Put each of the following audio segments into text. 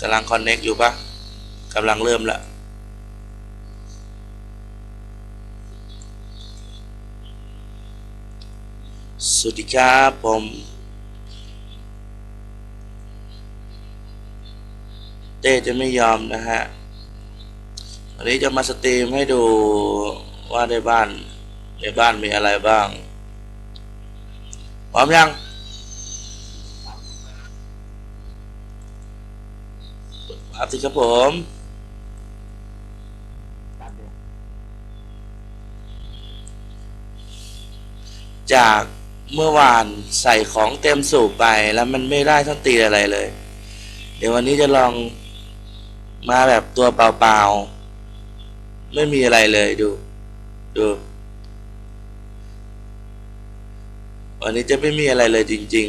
กำลังคอนเน็กอยู่ปะกำลังเริ่มละสวัสดีครับผมเต้จะไม่ยอมนะฮะ วันนี้จะมาสตรีมให้ดูว่าในบ้านในบ้านมีอะไรบ้าง พร้อมยัง ครับสิครับผมจากเมื่อวานใส่ของเต็มสูบไปแล้วมันไม่ได้ทั้งตีอะไรเลย เดี๋ยววันนี้จะลองมาแบบตัวเปล่าๆ ไม่มีอะไรเลยดู ดู วันนี้จะไม่มีอะไรเลยจริง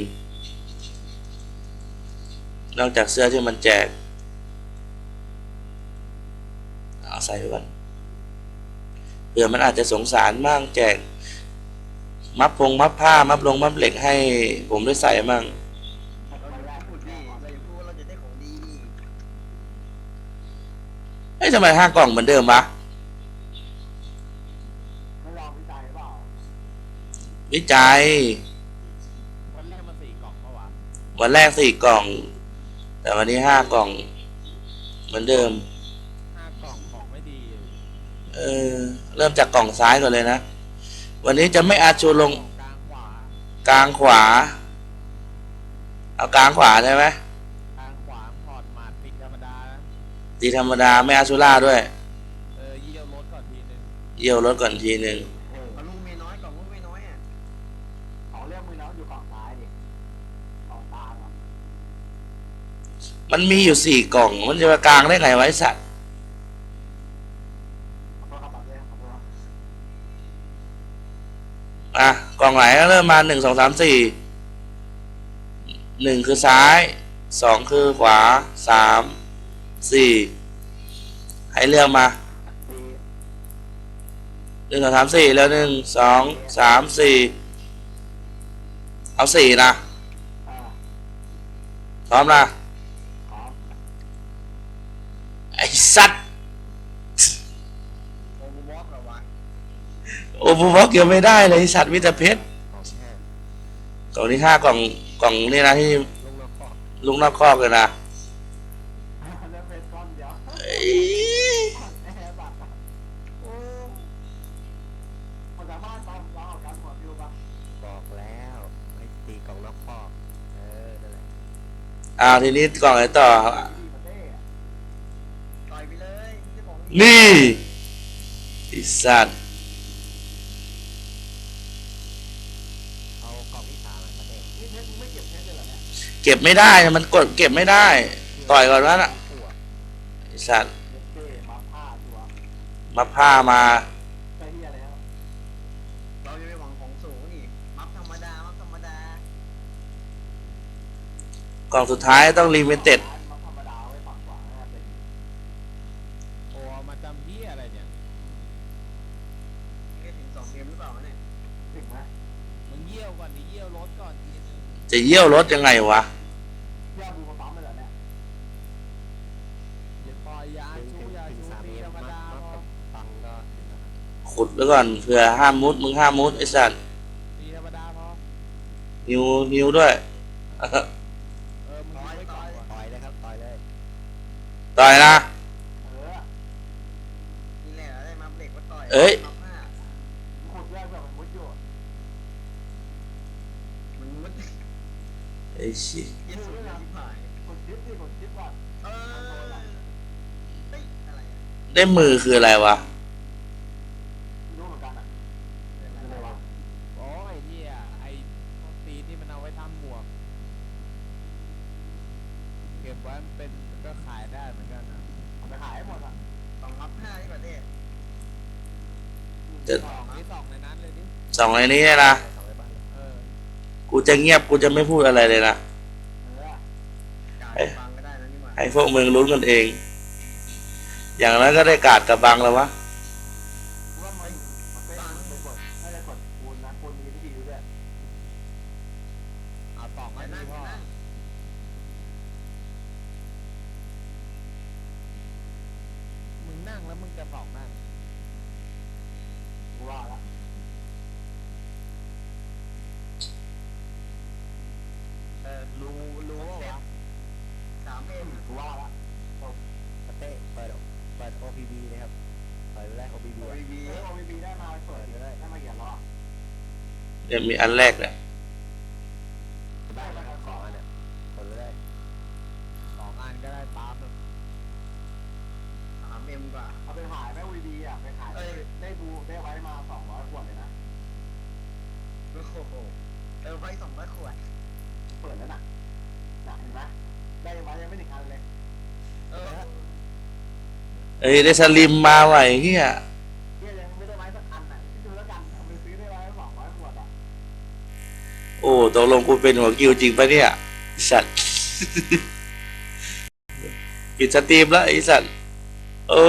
ๆ นอกจากเสื้อที่มันแจก เอาใส่ไปก่อนเผื่อมันอาจจะสงสารมั่งแจก มัดพงมัดผ้า มัดลงมัดเหล็กให้ผมได้ใส่มั่งพูดดีเราอย่าพูดว่าเราจะได้ของเอ้ยทำไมห้ากล่องเหมือนเดิมวะวิจัย วันแรกมันสี่กล่องเมื่อวานวันแรกสี่กล่อง แต่วันนี้ห้ากล่อง เหมือนเดิม เออ เริ่มจากกล่องซ้ายก่อนเลยนะ วันนี้จะไม่อาชูลง กลางขวากลางขวาเอากลางขวาใช่ไหมกลางขวาถอดหมาดปิดธรรมดานะตีธรรมดาไม่อาชูล่าด้วย เออเยี่ยวรถก่อนทีนึงเยี่ยวรถก่อนทีหนึ่งเอาลูกเมียน้อยกล่องลูกเมียน้อยอะของเรียกมือน้อยอยู่กล่องซ้ายดิกล่องตาครับมันมีอยู่สี่กล่อง มันจะมากลางได้ไงไวะไอ้สัตว์ อะกล่องไหนก็เริ่มมาหนึ่งสองสามสี่หนึ่งคือซ้ายสองคือขวาสามสี่ให้เลือกมาสี่หนึ่งสองสามสี่แล้วหนึ่งสองสามสี่เอาสี่นะอ่าพร้อมนะขอไอ้สัตว์ โอ้ผมบอกเกี่ยวไม่ได้เลยไอ้สัตว์มิตรเพชรของแค่กล่องที่ห้ากล่องกล่องนี่นะที่ลงมาขอลุงนอกคอกเลยนะเริ่มเป็นก้อนเดียวเอ้ยแอร์บัตรโอ้คนสามารถตอนเราเอากันหมดอยู่ปะบอกแล้วให้ตีกล่องนอกคอกเออนั่นแหละอ้าวทีนี้กล่องไหนต่อดีประเทศต่อยไปเลยไม่ใช่ของดีนี่ไอ้สัตว์ เหรอเนี่ยเก็บไม่ได้มันกดเก็บไม่ได้ ต่อยก่อนวะน่ะขวดไอ้สัตว์เย็ดเก้มาผ้าตัวมาผ้ามาไปที่อะไรแล้วเราจะไปหวังของสูงนี่มัฟธรรมดา มัฟธรรมดา กล่องสุดท้ายต้องลิมิเต็ดมัฟธรรมดาไว้ฝั่งขวาน่าเป็นโอ้มาจำที่อะไรเนี่ย นี่ถึงสองเกมหรือเปล่าวะเนี่ยถึงไหมมึงเยี่ยวก่อนดิเยี่ยวรถก่อนทีนึง จะเยี่ยวรถยังไงวะย่าบูมาปั๊มไปแล้วเนี่ยอย่าปล่อยยาถึงชูถึงยาถึงชูสามตีเอ็ธรรมมัดดามัดพอกับตังก็ถึงแล้วครับขุดไว้ก่อนเผื่อห้ามมุดมึงห้ามมุดไอ้สัตว์ตีธรรมดาพอนิวนิวด้วยเออมึงดูไว้ก่อนว่ะต่อยเลยครับต่อยเลยต่อยนะเออนี่แหละได้มัฟเหล็กมาต่อย ไอ้ชิยี่สุดเลยที่ผ่านกดจิ๊บดิกดจิ๊บก่อนเออเฮ้ยอะไรอะได้มือคืออะไรวะ ไม่รู้เหมือนกันอะอะไรวะโอ้ยเหี้ยไอ้ตีนนี่มันเอาไว้ทำหมวก เก็บไว้มันเป็นมันก็ขายได้เหมือนกันนะเอาไปขายให้หมดอะสองมัฟห้าที่ประเทศจะสองนี่สองในนั้นเลยดิสองในนี้เนี่ยนะ ส กูจะเงียบกูจะไม่พูดอะไรเลยนะให้พวกมึงรู้กันเอง อย่างนั้นก็ได้กาดกับบางแล้ววะมึงนั่งแล้วมึงจะบอกไหม แรกของบีบีวีวีอวีวีได้มาเปิดเลยได้มาเกี่ยวรอเดี๋ยวมีอันแรกแหละได้มาสองอันเนี่ยผลแรกสองอันก็ได้ตามสามเอ็มกว่าเอาไปขายไหมวีวีอะไปขายได้บูได้ไว้มาสองร้อยขวดเลยนะโอ้โหเออไว้สองร้อยขวด เอ้ยได้สลิมมาไหวเฮียเฮียยังไม่ได้ไว้สักอันน่ะคิดดูแล้วกันเอาไปซื้อได้ไว้สองร้อยขวดอะโอ้ตกลงกูเป็นหัวกิวจริงปะเนี่ยไอ้สัตว์ ปิดสตรีมแล้วไอ้สัตว์โอ้